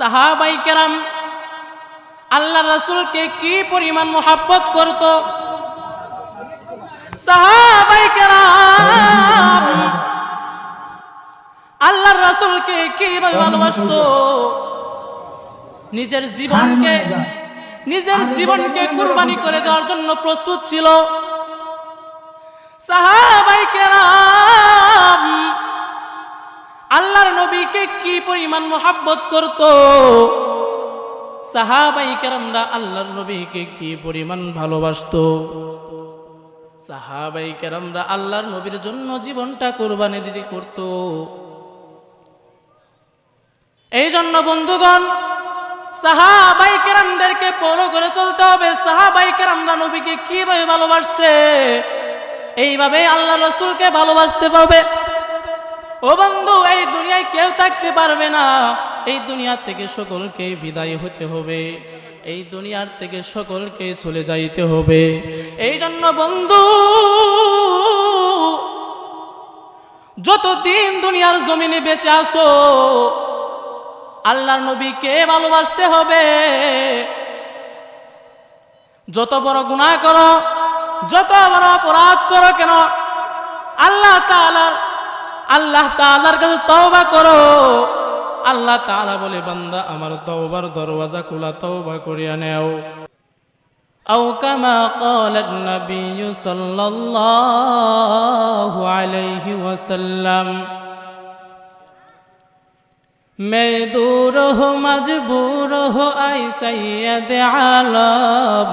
সাহাবাই কেরাম, আল্লাহ রসুলকে কি পরিমাণ মোহাব্বত করত? সাহাবাই কেরাম, আল্লাহ রসুলকে কীভাবে ভালোবাসতো? নিজের জীবনকে নিজের জীবনকে কুরবানি করে দেওয়ার জন্য প্রস্তুত ছিল। সাহাবাই কেরাম আল্লাহর নবীকে কি পরিমাণ মোহাব্বত করত? সাহাবাই কেরামরা আল্লাহর নবীকে কি পরিমাণ ভালোবাসতো? সাহাবাই কেরামরা আল্লাহর নবীর জন্য জীবনটা কোরবানি দিদি করত। এই জন্য বন্ধুগণ, সাহাবাই কেরামদেরকে পড়ো করে চলতে হবে। সাহাবাই কেরামরা নবীকে কীভাবে ভালোবাসছে? এইভাবে আল্লাহ রসুলকে ভালোবাসতে পারবে ও বন্ধু, এই দুনিয়ায় কেউ থাকতে পারবে না। এই দুনিয়া থেকে সকলকে বিদায় হতে হবে। এই দুনিয়ার থেকে সকলকে চলে যাইতে হবে। এই জন্য বন্ধু, যতদিন দুনিয়ার জমিনে বেঁচে আসো আল্লাহর নবীকে ভালোবাসতে হবে। যত বড় গুনাহ করো, যত বড় অপরাধ করো কেন, আল্লাহ তাআলার আল্লাহ তালার কাছে তওবা করো। আল্লাহ তালা বলে, বান্দা, আমার তওবার দরওয়াজা খোলা, তওবা করিয়া নেও। أو كما قال النبي صلى الله عليه وسلم মে দূর হো মজবুর হো আই সৈয়দ আলম।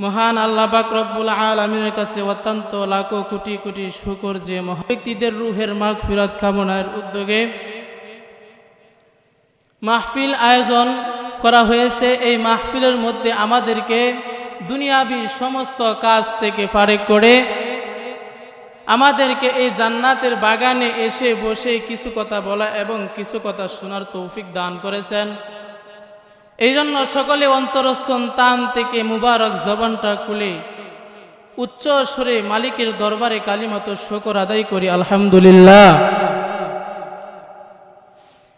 মহান আল্লাহ পাক রব্বুল আলমীর কাছে অত্যন্ত লাখো কোটি কোটি শুকর যে মহা ব্যক্তিদের রুহের মাগ ফিরাত কামনার উদ্যোগে মাহফিল আয়োজন করা হয়েছে। এই মাহফিলের মধ্যে আমাদেরকে দুনিয়াবি সমস্ত কাজ থেকে ফারেক করে আমাদেরকে এই জান্নাতের বাগানে এসে বসে কিছু কথা বলা এবং কিছু কথা শোনার তৌফিক দান করেছেন। এই জন্য সকলে অন্তরস্থন তান থেকে মুবারক জবানটা খুলে উচ্চ স্বরে মালিকের দরবারে কালিমতো শকর আদায় করি, আলহামদুলিল্লাহ।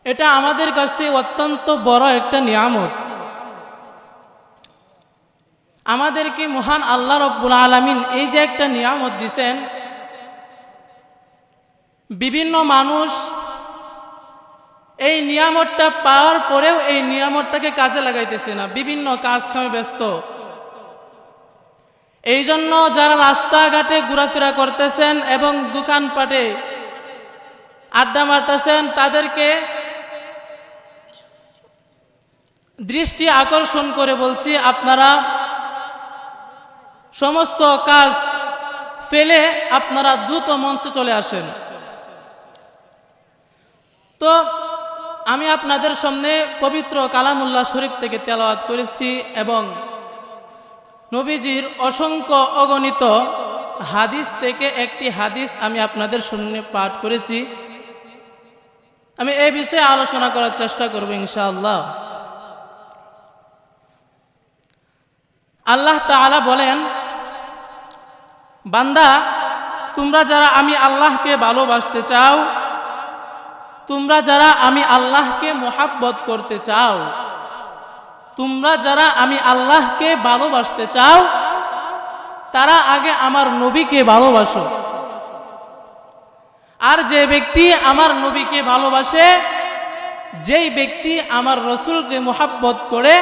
এটা আমাদের কাছে অত্যন্ত বড় একটা নিয়ামত। আমাদেরকে মহান আল্লাহ রব্বুল আলমিন এই যে একটা নিয়ামত দিছেন, বিভিন্ন মানুষ এই নিয়ামতটা পাওয়ার পরেও এই নিয়ামতটাকে কাজে লাগাইতেছে না। বিভিন্ন কাজ খামে ব্যস্ত। এই জন্য যারা রাস্তাঘাটে ঘোরাফেরা করতেছেন এবং দোকানপাটে আড্ডা মারতেছেন, তাদেরকে দৃষ্টি আকর্ষণ করে বলছি, আপনারা সমস্ত কাজ ফেলে আপনারা দ্রুত মঞ্চে চলে আসেন। তো আমি আপনাদের সামনে পবিত্র কালামুল্লাহ শরীফ থেকে তেলাওয়াত করেছি এবং নবীজির অসংখ্য অগণিত হাদিস থেকে একটি হাদিস আমি আপনাদের সামনে পাঠ করেছি। আমি এই বিষয়ে আলোচনা করার চেষ্টা করব ইনশাআল্লাহ। আল্লাহ তাআলা বলেন, বান্দা, তোমরা যারা আমি আল্লাহকে ভালোবাসতে চাও তোমরা যারা আমি আল্লাহকে মোহাব্বত করতে চাও, তোমরা যারা আমি আল্লাহকে ভালোবাসতে চাও, তারা আগে আমার নবীকে ভালোবাসো। আর যে ব্যক্তি আমার নবীকে ভালোবাসে, যেই ব্যক্তি আমার রসুলকে মোহাব্বত করে,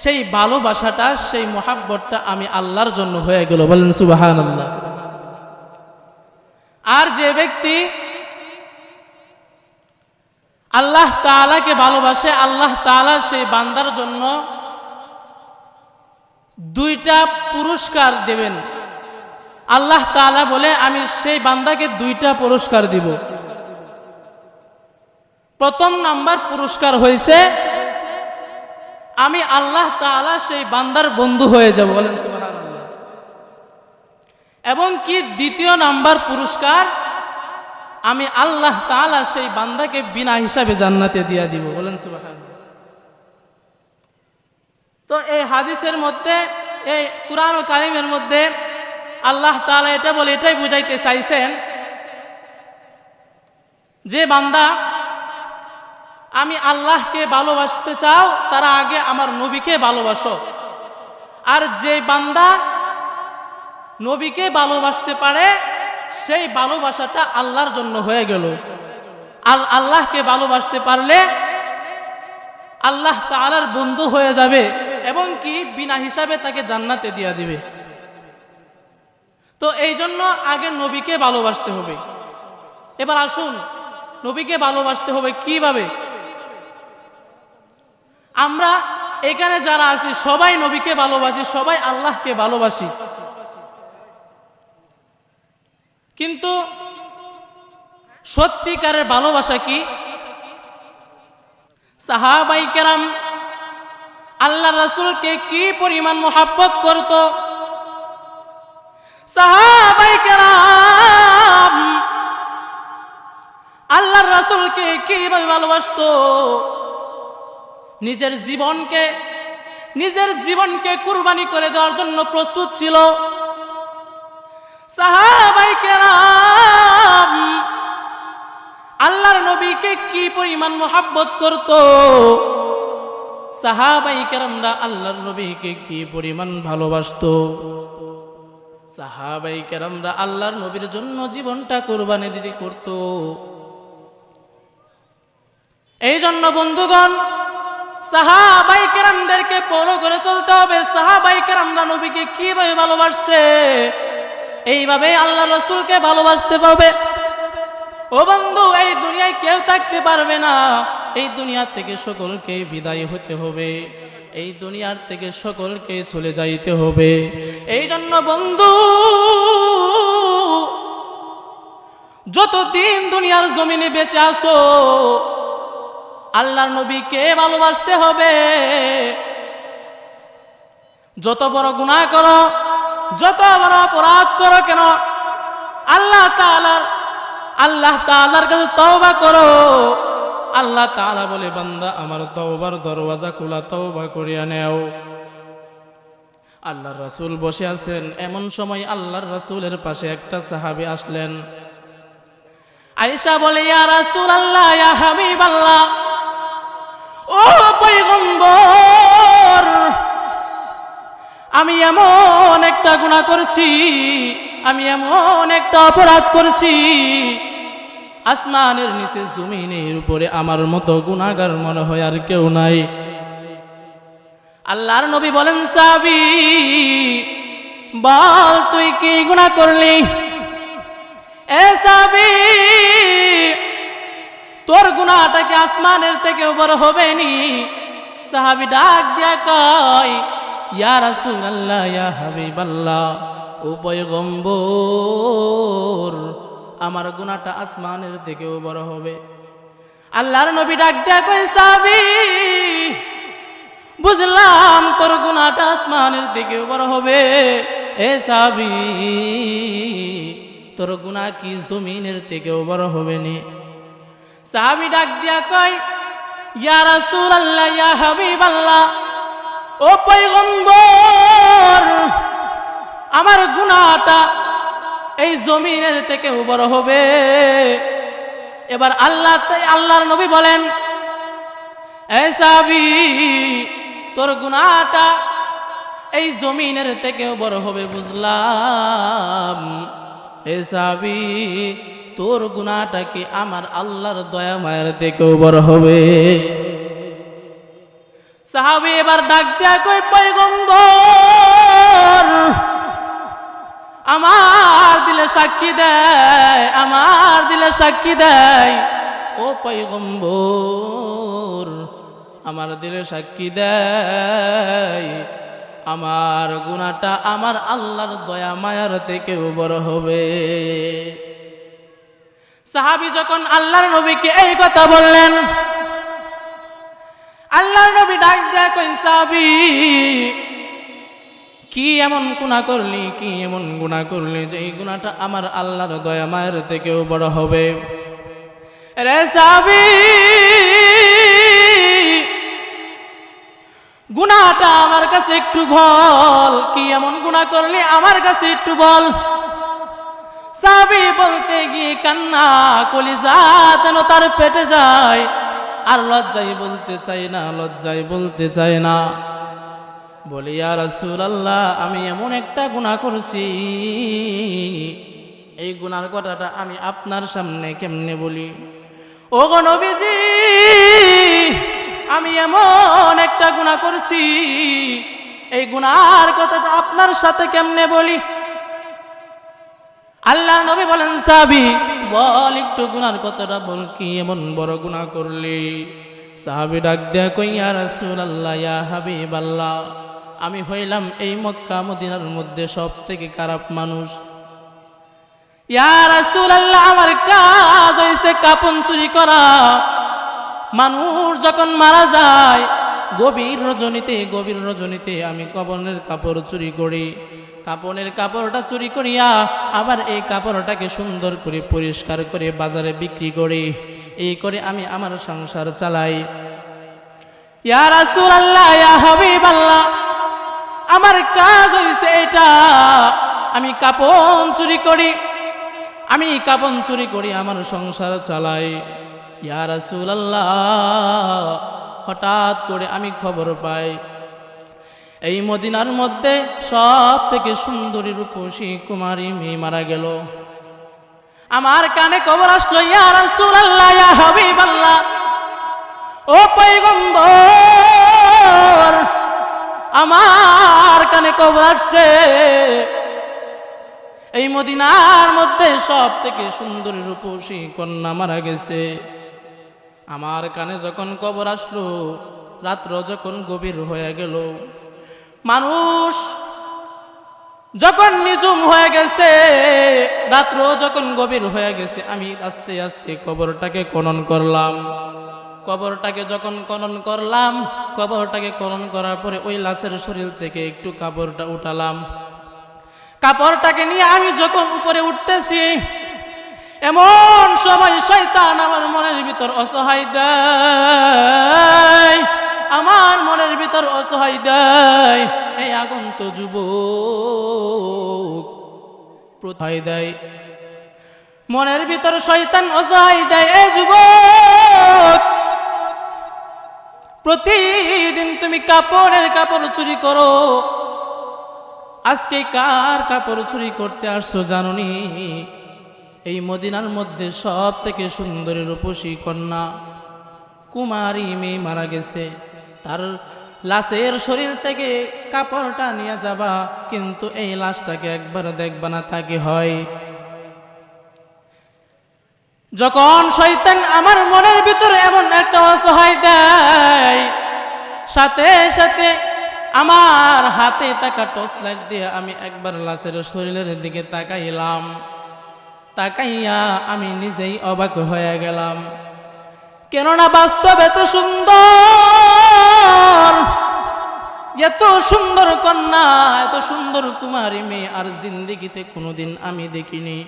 সেই ভালোবাসাটা, সেই মোহাব্বতটা আমি আল্লাহর জন্য হয়ে গেল। বলেন সুবাহান আল্লাহ আর যে ব্যক্তি আল্লাহ তালাকে ভালোবাসে, আল্লাহ তালা সেই বান্দার জন্য দুইটা পুরস্কার দেবেন। আল্লাহ তালা বলে, আমি সেই বান্দাকে দুইটা পুরস্কার দিব। প্রথম নাম্বার পুরস্কার হয়েছে আমি আল্লাহ তাআলা সেই বান্দার বন্ধু হয়ে যাব। বলেন এবং কি দ্বিতীয় নাম্বার পুরস্কার? আমি আল্লাহ তাআলা সেই বান্দাকে বিনা হিসাবে জান্নাতে দিয়া দিব। বলেন সুবহানাল্লাহ। তো এই হাদিসের মধ্যে, এই কুরআন কারিমের মধ্যে আল্লাহ তাআলা এটা বলে, এটাই বুঝাইতে চাইছেন যে বান্দা, আমি আল্লাহকে ভালোবাসতে চাও, তারা আগে আমার নবীকে ভালোবাসো। আর যে বান্দা নবীকে ভালোবাসতে পারে সেই ভালোবাসাটা আল্লাহর জন্য হয়ে গেল। আল আল্লাহকে ভালোবাসতে পারলে আল্লাহ তাআলার বন্ধু হয়ে যাবে এবং কি বিনা হিসাবে তাকে জান্নাতে দিয়া দিবে। তো এই জন্য আগে নবীকে ভালোবাসতে হবে। এবার আসুন, নবীকে ভালোবাসতে হবে কীভাবে? আমরা এখানে যারা আছি, সবাই নবীকে ভালোবাসি, সবাই আল্লাহকে ভালোবাসি। কিন্তু সত্যিকারের ভালোবাসা কি? সাহাবাই কেরাম আল্লাহ রসুলকে কি পরিমাণ মোহাব্বত করত? সাহাবাই কেরাম আল্লাহ রাসূলকে কীভাবে ভালোবাসতো? নিজের জীবনকে নিজের জীবনকে কুরবানি করে দেওয়ার জন্য প্রস্তুত ছিল। আল্লাহর নবীকে কি পরিমাণ মোহাব্বত করত? সাহাবাই কেরামরা আল্লাহর নবীকে কি পরিমাণ ভালোবাসতো? সাহাবাই কেরামরা আল্লাহর নবীর জন্য জীবনটা কোরবানি দিদি করত। এই জন্য বন্ধুগণ সাহাবাই কেরামদেরকে ফলো করে চলতে হবে। সাহাবাই কেরামরা নবীকে কীভাবে ভালোবাসছে? এইভাবে আল্লাহ রসুলকে ভালোবাসতে পারবে। ও বন্ধু, এই দুনিয়ায় কেউ থাকতে পারবে না। এই দুনিয়া থেকে সকলকে বিদায় হতে হবে। এই দুনিয়ার থেকে সকলকে চলে যাইতে হবে। এই জন্য বন্ধু, যতদিন দুনিয়ার জমিনে বেঁচে আসো আল্লাহর নবীকে ভালোবাসতে হবে। যত বড় গুনাহ করো যত বড় অপরাধ করো কেন, আল্লাহ তাআলার আল্লাহ তাআলার কাছে তওবা করো। আল্লাহ তাআলা বলে, বান্দা, আমার তওবার দরওয়াজা খোলা, তওবা করিয়া নেও। আল্লাহর রাসূল বসে আছেন। এমন সময় আল্লাহর রাসূলের পাশে একটা সাহাবী আসলেন। আয়েশা বলে, ইয়া রাসূলুল্লাহ, ইয়া হাবিবাল্লাহ, ও পয়গম্বর আমি এমন একটা গুনাহ করছি, আমি এমন একটা অপরাধ করছি। আসমানের নিচে জমিনের উপরে আমার মতো গুনাহগার মনে হয় আর কেউ নাই। আল্লাহর নবী বলেন সাবি বল, তুই কি গুনাহ করলি? এ সাবি তোর গুনাহটা কি আসমানের থেকে বড় হবে নি। সাহাবি ডাক দিয়া কয় আমার গুনাহটা আসমানের থেকেও বড় হবে। আল্লাহর নবী ডাক দিয়া কয় সাহাবি বুঝলাম তোর গুনাহটা আসমানের থেকেও বড় হবে। এ সাহাবি তোর গুনাহ কি জমিনের থেকেও বড় হবে নি? সাহাবি ডাক দিয়া কয়, ইয়া রাসূলুল্লাহ, ইয়া হাবিবাল্লাহ ও পয়গম্বর, আমার গুনাহটা এই জমিনের থেকে বড় হবে। এবার আল্লাহ আল্লাহর নবী বলেন, এ সাহাবি, তোর গুনাহটা এই জমিনের থেকেও বড় হবে, বুঝলাম? এ সাহাবি, তোর গুনাহটা কি আমার আল্লাহর দয়া মায়ের থেকেও বড় হবে? সাহাবি এবার ডাক দেয়া কই আমার দিলে সাক্ষী দেয়, আমার দিলে সাক্ষী দেয়। ও পয়গম্বর, আমার দিলে সাক্ষী দেয়। আমার গুণাটা আমার আল্লাহর দয়া মায়ার থেকেও বড় হবে। সাহাবি যখন আল্লাহর নবীকে এই কথা বললেন আল্লাহ নবী ডাক দেয়া কই সাবি, কি এমন গুণা করলি, কি এমন গুণা করলি যে এই গুণাটা আমার আল্লাহর দয়া মায়ের থেকেও বড় হবে? রে সাবি গুণাটা আমার কাছে একটু বল, কি এমন গুণা করলি আমার কাছে একটু বল। সাবি বলতে গিয়ে কান্না, কলিজা যেন তার পেটে যায়। আর লজ্জায় বলতে চাই না, লজ্জায় বলতে চাই না। বলি আর আল্লাহ আমি এমন একটা গুণা করছি। এই গুনার কথাটা আমি আপনার সামনে কেমনে বলি? ও গো নবীজি, আমি এমন একটা গুণা করছি। এই গুনার কথাটা আপনার সাথে কেমনে বলি? আল্লাহ নবী বলেন সাবি বল, একটু গুনার কথাটা বল, কি এমন বড় গুণা করলি? সাহাবি ডাক দেয়া কইয়া রাসূল আল্লাহ ইয়া হাবিব আমি হইলাম এই মক্কা মদিনার মধ্যে সব থেকে খারাপ মানুষ। ইয়া রাসূল আল্লাহ আমার কাজ হইছে কাপন চুরি করা। মানুষ যখন মারা যায়, গভীর রজনীতে গভীর রজনীতে আমি কবনের কাপড় চুরি করি। কাপড়ের কাপড়টা চুরি করিয়া আবার এই কাপড়টাকে সুন্দর করে পরিষ্কার করে বাজারে বিক্রি করি। এই করে আমি আমার সংসার চালাই। রাসূলুল্লাহ, ইয়া হাবিবাল্লাহ, আমার কাজ হইছে এটা। আমি কাপন চুরি করি। আমি কাপন চুরি করি, আমার সংসার চালাই। ইয়া রাসূলুল্লাহ, হঠাৎ করে আমি খবর পাই এই মদিনার মধ্যে সব থেকে সুন্দরী রূপসী কুমারী মেয়ে মারা গেল। আমার কানে কবর আসলো, ইয়া ও পয়গম্বর, আমার কানে কবর আসছে। এই মদিনার মধ্যে সব থেকে সুন্দরী রূপসী কন্যা মারা গেছে। আমার কানে যখন কবর আসলো, রাত্র যখন গভীর হয়ে গেল মানুষ যখন নিজুম হয়ে গেছে রাত্র যখন গভীর হয়ে গেছে, আমি আস্তে আস্তে কবরটাকে খনন করলাম। কবরটাকে যখন খনন করলাম, কবরটাকে খনন করার পরে ওই লাশের শরীর থেকে একটু কাপড়টা উঠালাম। কাপড়টাকে নিয়ে আমি যখন উপরে উঠতেছি, এমন সময় শয়তান আমার মনের ভিতর অসহায় দেয়। আমার মনের ভিতর অসহায় দেয়। এই আগন্ত যুবক প্রথায় দেয়। মনের ভিতর শয়তান অসহায় দেয়। এই যুবক, প্রতিদিন তুমি কাপড়ের কাপড় চুরি করো। আজকে কার কাপড় চুরি করতে আসছো জাননি? এই মদিনার মধ্যে সব থেকে সুন্দরী রূপসী কন্যা কুমারী মেয়ে মারা গেছে। তার লাশের শরীর থেকে কাপড়টা নিয়ে যাবা, কিন্তু এই লাশটাকে একবার দেখবা না তাকে হয়? যখন শৈতান আমার মনের ভিতরে এমন একটা অসহায় দেয়, সাথে সাথে আমার হাতে তাকা টর্চ লাইট দিয়ে আমি একবার লাশের শরীরের দিকে তাকাইলাম। তাকাইয়া আমি নিজেই অবাক হয়ে গেলাম। কেননা বাস্তব এত সুন্দর এত সুন্দর কন্যা, এত সুন্দর কুমারী মেয়ে, আর জিন্দিগিতে কোনোদিন আমি দেখিনি।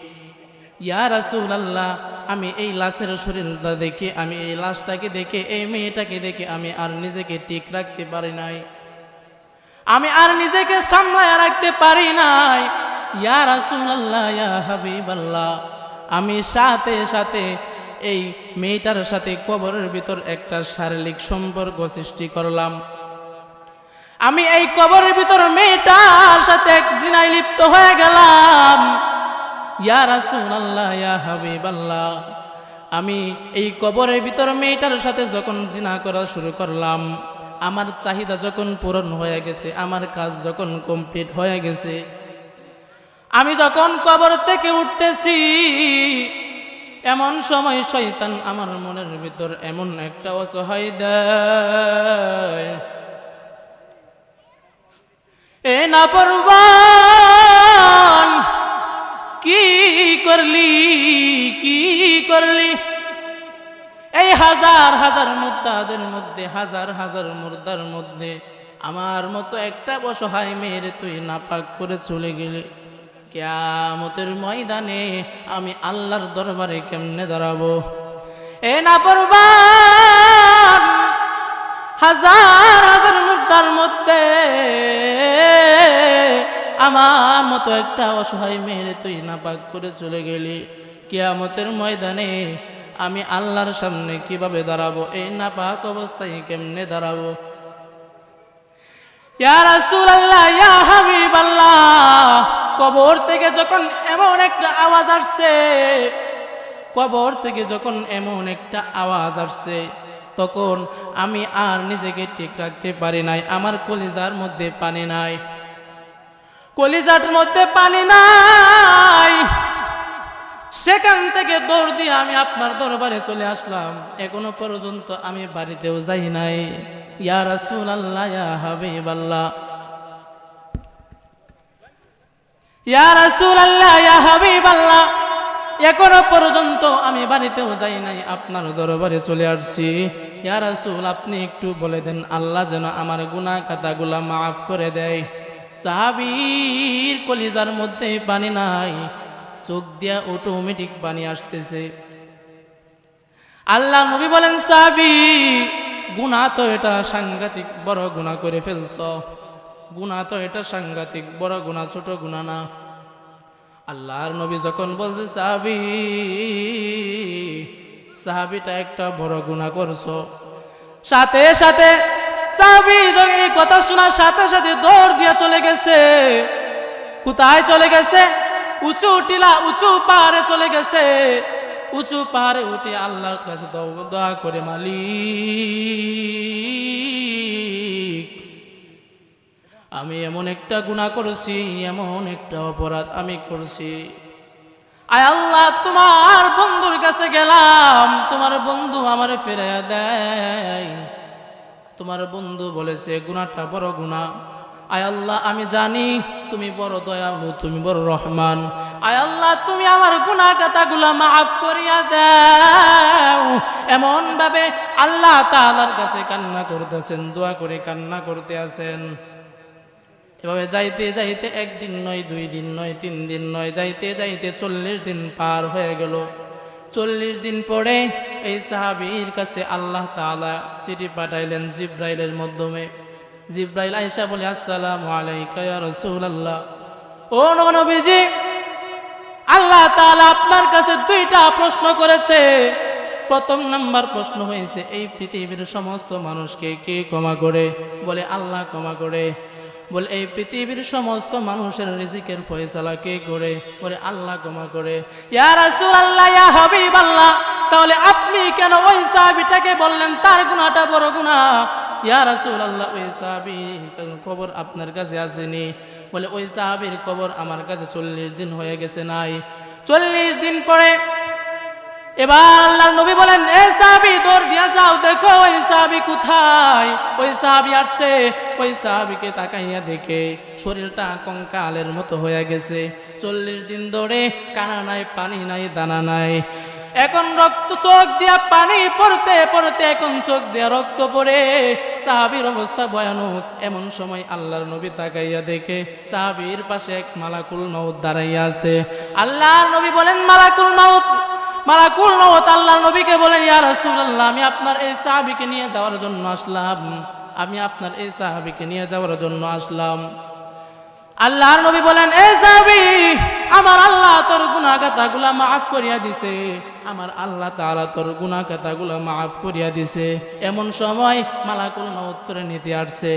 ইয়া রাসুল আল্লাহ আমি এই লাশের শরীরটা দেখে, আমি এই লাশটাকে দেখে, এই মেয়েটাকে দেখে আমি আর নিজেকে ঠিক রাখতে পারি নাই। আমি আর নিজেকে সামলায় রাখতে পারি নাই। ইয়া রাসূলুল্লাহ, ইয়া হাবিবাল্লাহ, আমি সাথে সাথে এই মেয়েটার সাথে কবরের ভিতর একটা শারীরিক সম্পর্ক সৃষ্টি করলাম। আমি এই কবরের ভিতর মেয়েটার সাথে এক জিনায় লিপ্ত হয়ে গেলাম। আমি এই কবরের ভিতর মেয়েটার সাথে যখন জিনা করা শুরু করলাম, আমার চাহিদা যখন পূরণ হয়ে গেছে, আমার কাজ যখন কমপ্লিট হয়ে গেছে, আমি যখন কবর থেকে উঠতেছি এমন সময় শয়তান আমার মনের ভিতর এমন একটা অসহায় দেয়। এ না পরবান কি করলি কি করলি? এই হাজার হাজার মুদ্দাদের মধ্যে, হাজার হাজার মুর্দার মধ্যে আমার মতো একটা অসহায় মেয়ের তুই নাপাক করে চলে গেলে। কেয়ামতের ময়দানে আমি আল্লাহর দরবারে কেমনে দাঁড়াবো? এ না পরবান হাজার হাজার মুদ্রার মধ্যে আমার মতো একটা অসহায় মেয়েরে তুই নাপাক করে চলে গেলি। কেয়ামতের ময়দানে আমি আল্লাহর সামনে কীভাবে দাঁড়াবো? এই নাপাক অবস্থায় কেমনে দাঁড়াবো? ইয়া রাসূলুল্লাহ, ইয়া হাবিবাল্লাহ কবর থেকে যখন এমন একটা আওয়াজ আসছে, কবর থেকে যখন এমন একটা আওয়াজ আসছে, তখন আমি আর নিজেকে ঠিক রাখতে পারি নাই, আমার কলিজার মধ্যে পানি নাই। কলিজার মধ্যে পানি নাই। সেখান থেকে দৌড় দিয়ে আমি আপনার দরবারে চলে আসলাম। এখনও পর্যন্ত আমি বাড়িতেও যাই নাই। ইয়া রাসূল ইয়া হাবিব আল্লাহ এখনও পর্যন্ত আমি বাড়িতেও যাই নাই, আপনার দরবারে চলে আসছি। ইয়া রাসূল, আপনি একটু বলে দেন, আল্লাহ যেন আমার গুনাহ খাতাগুলা মাফ করে দেয়। সাহাবীর কলিজার মধ্যে পানি নাই, চোখ দিয়া অটোমেটিক পানি আসতেছে। আল্লাহ নবী বলেন সাবি গুণা তো এটা সাংঘাতিক বড় গুণা করে ফেলছ। গুণা তো এটা সাংঘাতিক, বড় গুণা, ছোট গুণা না। আল্লাহর নবী যখন বলছে, সাহাবি, সাহাবিটা একটা বড় গুণা করছ। সাথে সাথে সাহাবি এই কথা শোনার সাথে সাথে দৌড় দিয়ে চলে গেছে। কোথায় চলে গেছে? উঁচু টিলা, উঁচু পাহাড়ে চলে গেছে। উঁচু পাহাড়ে উঠে আল্লাহর কাছে দোয়া করে মালিক। আমি এমন একটা গুণা করছি, এমন একটা অপরাধ আমি করছি। আয় আল্লাহ, তোমার বন্ধুর কাছে গেলাম, তোমার বন্ধু আমার ফেরে দেয়। তোমার বন্ধু বলেছে গুণাটা বড় গুণা আয় আল্লাহ, আমি জানি তুমি বড় দয়ালু, তুমি বড় রহমান। আয় আল্লাহ, তুমি আমার গুণা কথাগুলো মাফ করিয়া দাও। এমন ভাবে আল্লাহ তাআলার কাছে কান্না করতেছেন, দোয়া করে কান্না করতে আছেন। এভাবে যাইতে যাইতে একদিন নয়, দুই দিন নয়, তিন দিন নয়, যাইতে যাইতে চল্লিশ দিন পার হয়ে গেল। চল্লিশ দিন পরে এই সাহাবীর কাছে আল্লাহ তাআলা চিঠি পাঠাইলেন জিব্রাইলের মাধ্যমে। জিব্রাইল আইসা বলে, আসসালামু আলাইকা ইয়া রাসূলুল্লাহ। ও নবীজি, আল্লাহ তাআলা আপনার কাছে দুইটা প্রশ্ন করেছে। প্রথম নাম্বার প্রশ্ন হয়েছে, এই পৃথিবীর সমস্ত মানুষকে কে ক্ষমা করে? বলে, আল্লাহ ক্ষমা করে। বলে, এই পৃথিবীর সমস্ত মানুষের রিজিকের ফয়সালা কে করে? বলে, আল্লাহ ক্ষমা করে। রাসূলুল্লাহ, ইয়া তাহলে আপনি কেন ওই সাহাবীটাকে বললেন, তার গুনাহটা বড় গুনাহ? ইয়া রাসূলুল্লাহ, ওই সাহাবী খবর আপনার কাছে আসেনি। বলে, ওই সাহাবীর খবর আমার কাছে চল্লিশ দিন হয়ে গেছে নাই। চল্লিশ দিন পরে এবার আল্লাহ নবী বলেন, এ সাহাবি, দৌড় দিয়া যাও, দেখো ওই সাহাবি কোথায়? ওই সাহাবি আসছে, ওই সাহাবিকে তাকাইয়া দেখে শরীরটা কঙ্কালের মতো হয়ে গেছে। চল্লিশ দিন ধরে কানা নাই, পানি নাই, দানা নাই। এখন রক্ত চোখ দিয়া পানি পড়তে পড়তে এখন চোখ দিয়া রক্ত পড়ে। সাহাবির অবস্থা ভয়ানক। এমন সময় আল্লাহর নবী তাকাইয়া দেখে সাহাবির পাশে এক মালাকুল মাউত দাঁড়াইয়া আছে। আল্লাহর নবী বলেন, মালাকুল মাউত মালাকুল মাউত আল্লাহর নবীকে বলেন, ইয়া রাসূলুল্লাহ, আমি আপনার এই সাহাবীকে নিয়ে যাওয়ার জন্য আসলাম। আমি আপনার এই সাহাবীকে নিয়ে যাওয়ার জন্য আসলাম। আল্লাহর নবী বলেন, এ সাহাবী, আমার আল্লাহ তোর গুনাহ কথাগুলা মাফ করিয়া দিছে। আমার আল্লাহ তাআলা তোর গুনাহ কথাগুলা মাফ করিয়া দিছে। এমন সময় মালাকুল মাউত করে নিতে আসছে।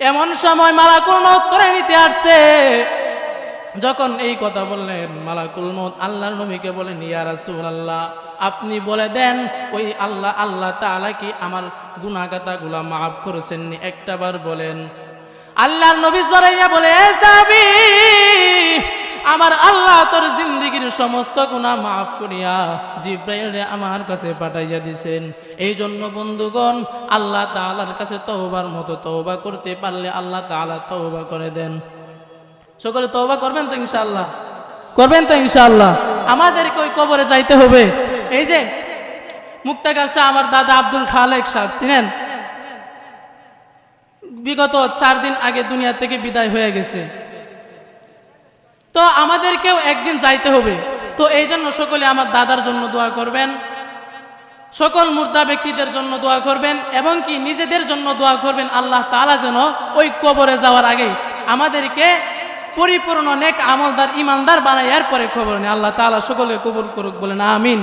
এমন সময় মালাকুল মাউত করে নিতে আসছে। যখন এই কথা বললেন, মালাকুল মত আল্লাহর নবীকে বলেন, ইয়া রাসূলুল্লাহ, আপনি বলে দেন, ওই আল্লাহ আল্লাহ তাআলা কি আমার গুনাহগাতাগুলা মাফ করেছেন নি একটাবার বলেন, আল্লাহর নবী জরাইয়া বলে, "এ সাহাবী, আমার আল্লাহ তোর জিন্দিগির সমস্ত গুনাহ মাফ করিয়া জিব্রাইল আমার কাছে পাঠাইয়া দিছেন। এই জন্য বন্ধুগণ, আল্লাহ তাআলার কাছে তওবার মতো তওবা করতে পারলে আল্লাহ তাআলা তওবা করে দেন। সকলে তওবা করবেন তো ইনশাআল্লাহ? করবেন তো ইনশাআল্লাহ? আমাদেরকে ওই কবরে যাইতে হবে। এই যে মুক্তাগাছা আমার দাদা আব্দুল খালেক সাহেব, চিনেন? বিগত চার দিন আগে দুনিয়া থেকে বিদায় হয়ে গেছে। তো আমাদেরকেও একদিন যাইতে হবে। তো এই জন্য সকলে আমার দাদার জন্য দোয়া করবেন। সকল মুর্দা ব্যক্তিদের জন্য দোয়া করবেন এবং কি নিজেদের জন্য দোয়া করবেন আল্লাহ তাআলা যেন ওই কবরে যাওয়ার আগেই আমাদেরকে পরিপূর্ণ নেক আমলদার ইমানদার বানাই এরপরে খবর নেই। আল্লাহ তালা সকলকে কবুল করুক, বলেন আমিন।